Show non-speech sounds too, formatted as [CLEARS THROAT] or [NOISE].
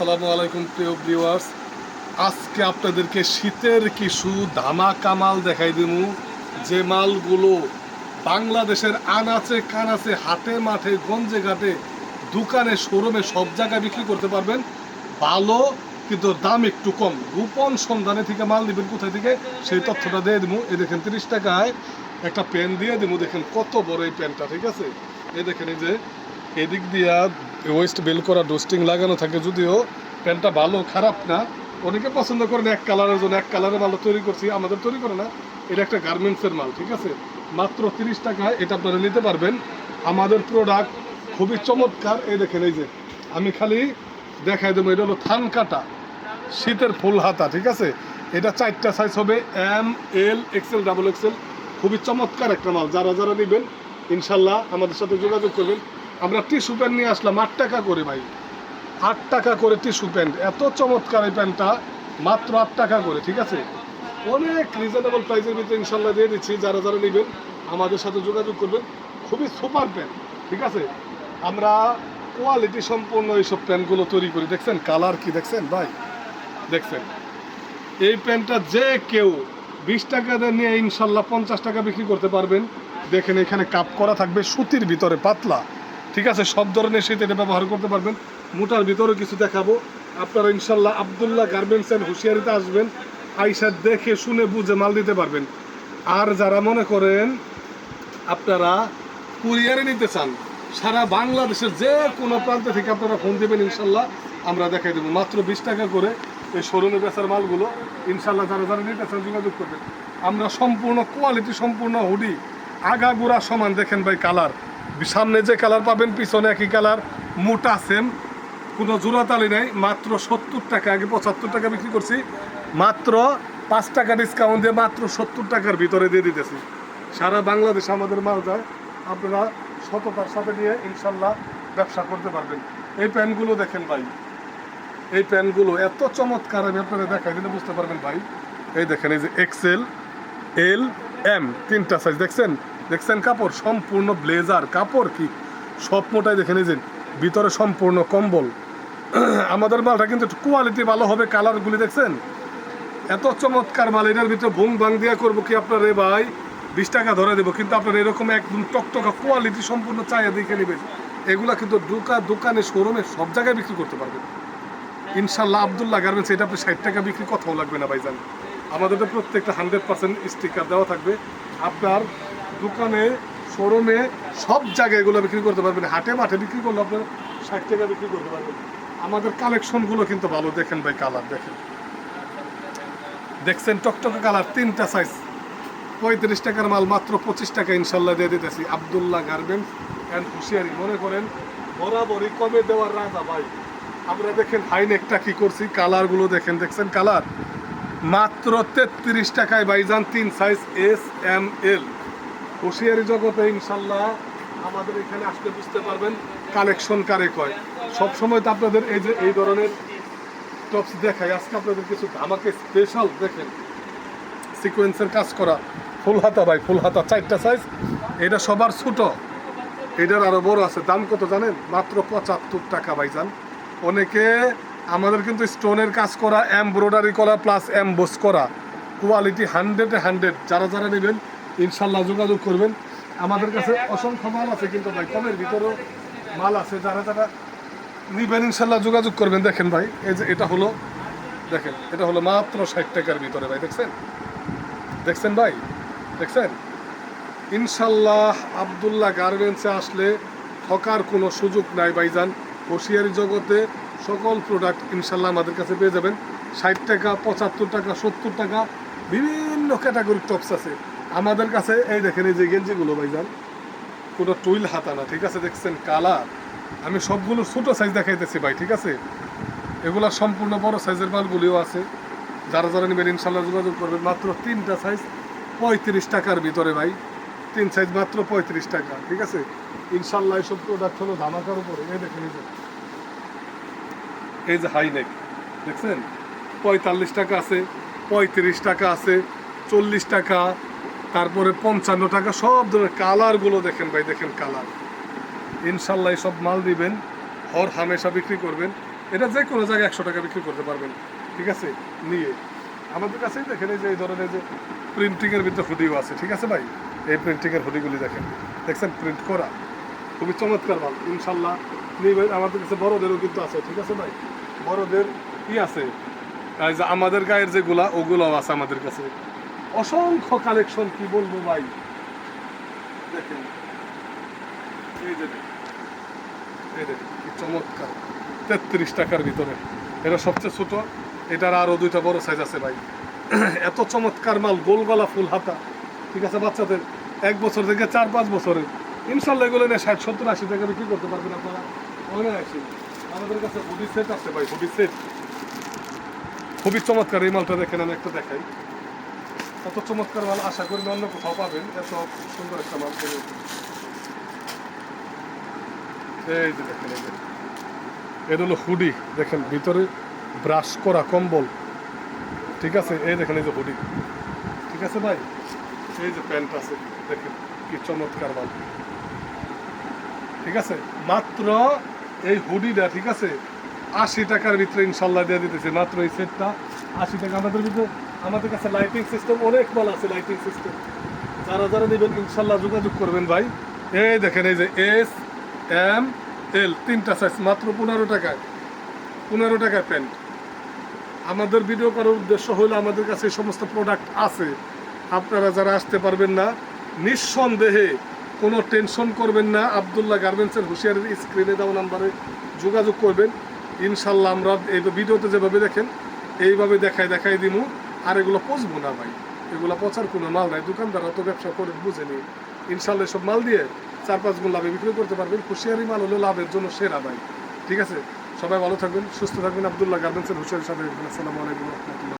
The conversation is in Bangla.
আসসালামু আলাইকুম, প্রিয় ভিউয়ার্স আজকে আপনাদেরকে শীতের কিছু ধামাকা মাল দেখাই দিমু যে মালগুলো বাংলাদেশের আনাচে কানাচে, হাটে মাঠে, গঞ্জে ঘাটে, দোকানে, শোরুমে সব জায়গায় বিক্রি করতে পারবেন। ভালো, কিন্তু দাম একটু কম। গোপন সন্ধানে থেকে মাল দিবেন কোথায় থেকে, সেই তথ্যটা দিয়ে দিবো। এই দেখেন তিরিশ টাকায় একটা পেন দিয়ে দিবো। দেখেন কত বড় এই পেনটা, ঠিক আছে? এই দেখেন এই যে, এদিক দিয়া ওয়েস্ট বেল করা ডোস্টিং লাগানো থাকে যদিও প্যান্টটা ভালো, খারাপ না, অনেকে পছন্দ করেন এক কালারের জন্য, এক কালারের মাল তৈরি করছি, আমাদের তৈরি করে না। এটা একটা গার্মেন্টসের মাল, ঠিক আছে? মাত্র তিরিশ টাকায় এটা আপনারা নিতে পারবেন। আমাদের প্রোডাক্ট খুবই চমৎকার, এই দেখেন, এই যে, আমি খালি দেখাই দেবো, এটা হলো থান কাটা, শীতের ফুল হাতা, ঠিক আছে? এটা চারটা সাইজ হবে M L XL double XL খুবই চমৎকার একটা মাল, যারা যারা নেবেন, ইনশাল্লাহ আমাদের সাথে যোগাযোগ করবেন। আমরা টিস্যু প্যান্ট নিয়ে আসলাম আট টাকা করে ভাই। আট টাকা করে টিস্যু প্যান্ট। এত চমৎকার এই প্যান্টটা, মাত্র আট টাকা করে, ঠিক আছে? অনেক রিজনেবল প্রাইসের ভিতরে ইনশাল্লাহ দিয়ে দিচ্ছি, যারা যারা নেবেন আমাদের সাথে যোগাযোগ করবেন। খুবই সুপার প্যান্ট, ঠিক আছে? আমরা কোয়ালিটি সম্পূর্ণ এইসব প্যান্টগুলো তৈরি করি। দেখছেন? কালার কি দেখছেন ভাই? দেখছেন? এই প্যান্টটা যে কেউ বিশ টাকা নিয়ে ইনশাল্লাহ পঞ্চাশ টাকা বিক্রি করতে পারবেন। দেখেন এখানে কাপ করা থাকবে সুতির ভিতরে, পাতলা। ঠিক আছে, সব ধরনের শীত এটা ব্যবহার করতে পারবেন। মোটার ভিতরে কিছু দেখাবো। আপনারা ইনশাল্লাহ আবদুল্লাহ গার্মেন্টস অ্যান্ড হুঁশিয়ারিতে আসবেন, আইসা দেখে শুনে বুঝে মাল দিতে পারবেন। আর যারা মনে করেন আপনারা কুরিয়ারে নিতে চান, সারা বাংলাদেশের যে কোনো প্রান্তে থেকে আপনারা ফোন দেবেন ইনশাল্লাহ, আমরা দেখাই দেবো। মাত্র বিশ টাকা করে এই শোরুমে বেচার মালগুলো, ইনশাল্লাহ যারা যারা নিতে চান যোগাযোগ করবেন। আমরা সম্পূর্ণ কোয়ালিটি সম্পূর্ণ হুডি আগাগোড়া সমান, দেখেন ভাই কালার সামনে যে কালার পাবেন, পিছনে একই কালার, মোটা সেম, কোনো জোড়াতালি নেই, মাত্র সত্তর টাকা, আগে পঁচাত্তর টাকা বিক্রি করছি, মাত্র পাঁচ টাকা ডিসকাউন্ট দিয়ে মাত্র সত্তর টাকার ভিতরে দিয়ে দিতেছি। সারা বাংলাদেশ আমাদের মাল যায়, আপনারা সততার সাথে নিয়ে ইনশাল্লাহ ব্যবসা করতে পারবেন। এই প্যান্টগুলো দেখেন ভাই, এই প্যান্টগুলো এত চমৎকার, আমি আপনারা দেখাই দিলে বুঝতে পারবেন ভাই। এই দেখেন, এই যে এক্সেল এল এম তিনটা সাইজ দেখছেন? দেখছেন কাপড়? সম্পূর্ণ ব্লেজার। কাপড় কি? সব মোটাই দেখেন এই ভিতরে সম্পূর্ণ কম্বল। [CLEARS THROAT] আমাদের মালটা কিন্তু কোয়ালিটি ভালো হবে কালারগুলি দেখছেন? এত চমৎকার মাল, এটার ভিতরে ভুং ভাং দিয়া করব কি আপনার রে ভাই? বিশ টাকা ধরে দেবো, কিন্তু আপনার এরকম একদম টকটকা কোয়ালিটি সম্পূর্ণ চাইয়া দেখে নেবেন। এগুলা কিন্তু দোকা দোকানে, শোরুমে সব জায়গায় বিক্রি করতে পারবেন। ইনশাল্লাহ আবদুল্লাহ গার্মেন্টস, এটা আপনি ষাট টাকা বিক্রি, কথাও লাগবে না ভাইজান। আমাদের তো প্রত্যেকটা হান্ড্রেড পার্সেন্ট স্টিকার দেওয়া থাকবে। আপনার দোকানে, শোরুমে, সব জায়গায় এগুলো বিক্রি করতে পারবেন। হাটে মাঠে বিক্রি করলে আপনার ষাট টাকা বিক্রি করতে পারবেন। আমাদের কালেকশনগুলো কিন্তু ভালো। দেখেন ভাই কালার, দেখেন। দেখছেন টকটকে কালার, তিনটা সাইজ পঁয়ত্রিশ টাকার মাল, মাত্র পঁচিশ টাকা ইনশাল্লাহ দিয়ে দিতেছি। আবদুল্লাহ গার্মেন্টস অ্যান্ড হুশিয়ারি মনে করেন, বরাবরই কমে দেওয়ার রাজা ভাই? আমরা দেখেন হাইনেকটা কি করছি, কালারগুলো দেখেন। দেখছেন কালার? মাত্র তেত্রিশ টাকায় বাইজান তিন সাইজ এস এম এল হুশিয়ারি জগতে ইনশাল্লাহ আমাদের এখানে আসতে বুঝতে পারবেন কালেকশন কারে কয়। সবসময় তো আপনাদের এই যে এই ধরনের টপস দেখাই, আজকে আপনাদের কিছু আমাকে স্পেশাল দেখেন সিকোয়েন্সের কাজ করা। ফুল হাতা ভাই, ফুল হাতা, চারটা সাইজ এটা সবার ছোট, এটার আরও বড় আছে। দাম কত জানেন? মাত্র পঁচাত্তর টাকা ভাই যান অনেকে আমাদের কিন্তু স্টোনের কাজ করা এমব্রয়ডারি করা প্লাস এমবোস করা। কোয়ালিটি হান্ড্রেডে হান্ড্রেড যারা যারা নেবেন ইনশাল্লাহ যোগাযোগ করবেন। আমাদের কাছে অসংখ্য মাল আছে, কিন্তু ভাই, কমের ভিতরেও মাল আছে। যারা যারা নিবেন, ইনশাল্লাহ যোগাযোগ করবেন। দেখেন ভাই, এই যে এটা হলো, দেখেন, এটা হলো মাত্র ষাট টাকার ভিতরে ভাই, দেখছেন? দেখছেন ভাই? দেখছেন? ইনশাল্লাহ আবদুল্লাহ গার্মেন্টসে আসলে ঠকার কোনো সুযোগ নাই ভাইজান। হোশিয়ারি জগতে সকল প্রোডাক্ট ইনশাল্লাহ আমাদের কাছে পেয়ে যাবেন। ষাট টাকা, পঁচাত্তর টাকা, সত্তর টাকা, বিভিন্ন ক্যাটাগরির টপস আছে। আমাদের কাছে, এই দেখেন, এই যে গেঞ্জিগুলো ভাইজান কোনো টুইল হাতা না ঠিক আছে, দেখছেন? কালার। আমি সবগুলো ছোটো সাইজ দেখাইতেছি ভাই, ঠিক আছে? এগুলা সম্পূর্ণ বড় সাইজের মালগুলিও আছে। যারা যারা নেবেন, ইনশাল্লাহ যোগাযোগ করবেন। মাত্র তিনটা সাইজ পঁয়ত্রিশ টাকার ভিতরে ভাই। তিন সাইজ মাত্র পঁয়ত্রিশ টাকা, ঠিক আছে? ইনশাল্লাহ এইসব প্রোডাক্ট হলো ধামাকার উপরে। এই দেখেন, এই যে। এই যে হাই নেক দেখছেন? পঁয়তাল্লিশ টাকা আছে, পঁয়ত্রিশ টাকা আছে, চল্লিশ টাকা তারপরে পঞ্চান্ন টাকা, সব ধরনের কালারগুলো দেখেন ভাই, দেখেন কালার ইনশাল্লাহ সব মাল দিবেন, হর হামেশা বিক্রি করবেন। এটা যে কোনো জায়গায় একশো টাকা বিক্রি করতে পারবেন, ঠিক আছে? নিয়ে। আমাদের কাছেই দেখেন এই যে, এই ধরনের যে প্রিন্টিংয়ের ভিতরে হুডিও আছে, ঠিক আছে ভাই? এই প্রিন্টিংয়ের হুডিগুলি দেখেন। দেখছেন প্রিন্ট করা। খুবই চমৎকার মাল, ইনশাল্লাহ। নিবেন আমাদের কাছে বড়দেরও কিন্তু আছে, ঠিক আছে ভাই? বড়োদের কি আছে আমাদের গায়ের যেগুলা, ওগুলাও আছে আমাদের কাছে। অসংখ্য কালেকশন কি বলব ভাই? দেখেন। এই দেখেন। চমৎকার। তেত্রিশ টাকার ভিতরে। এটা সবচেয়ে ছোট, এটার আরও দুইটা বড় সাইজ আছে ভাই। [CLEARS THROAT] এত চমৎকার মাল গোল গলা ফুল হাতা। ঠিক আছে, বাচ্চাদের এক বছর থেকে চার, পাঁচ বছরের। ইনশাল্লাহ এগুলো নিয়ে ষাট, সত্তর, আশি টাকা বিক্রি করতে পারবেন আপনারা। অনায়াসে আমাদের কাছে হুডি সেট আছে ভাই হুডি সেট খুবই চমৎকার এই মালটা দেখেন, আমি একটা দেখাই। এত চমৎকার মাল আশা করি অন্য কোথাও পাবেন। এত সুন্দর একটা মাল এই যে দেখেন, এই এটা হলো হুডি। দেখেন, ভিতরে ব্রাশ করা কম্বল। ঠিক আছে? এই দেখেন, এই যে হুডি। ঠিক আছে ভাই? এই যে প্যান্ট আছে, দেখেন, কি চমৎকার মাল। ঠিক আছে? মাত্র এই হুডিটা, ঠিক আছে? আশি টাকার ভিতরে ইনশাল্লাহ দিয়ে দিতেছে। মাত্র এই সেটটা আশি টাকা আমাদের ভিতরে। আমাদের কাছে লাইটিং সিস্টেম অনেক মাল আছে লাইটিং সিস্টেম যারা যারা নেবেন, ইনশাল্লাহ যোগাযোগ করবেন ভাই। এই দেখেন, এই যে এস এম এল তিনটা সাইজ মাত্র পনেরো টাকায়। পনেরো টাকায় প্যান্ট আমাদের ভিডিও করার উদ্দেশ্য হলো আমাদের কাছে এই সমস্ত প্রোডাক্ট আছে। আপনারা যারা আসতে পারবেন না, নিঃসন্দেহে কোনো টেনশন করবেন না। আবদুল্লাহ গার্মেন্টসের হুঁশিয়ারের স্ক্রিনে দেওয়া নাম্বারে যোগাযোগ করবেন। ইনশাল্লাহ আমরা এই ভিডিওতে যেভাবে দেখেন, এইভাবে দেখায় দেখাই দিমু। আর এগুলো পচবো না ভাই। এগুলো পচার কোনো মাল নাই। দোকানদাররা তো ব্যবসা করে বুঝেনি ইনশাল্লাহ সব মাল দিয়ে চার পাঁচ গুণ লাভে বিক্রি করতে পারবেন। হুঁশিয়ারি মাল হলো লাভের জন্য সেরা ভাই। ঠিক আছে? সবাই ভালো থাকবেন, সুস্থ থাকবেন। আবদুল্লাহ গার্মেন্টসের হুঁশিয়ারি সাথে আসসালামু আলাইকুম রহমতুল্লাহ।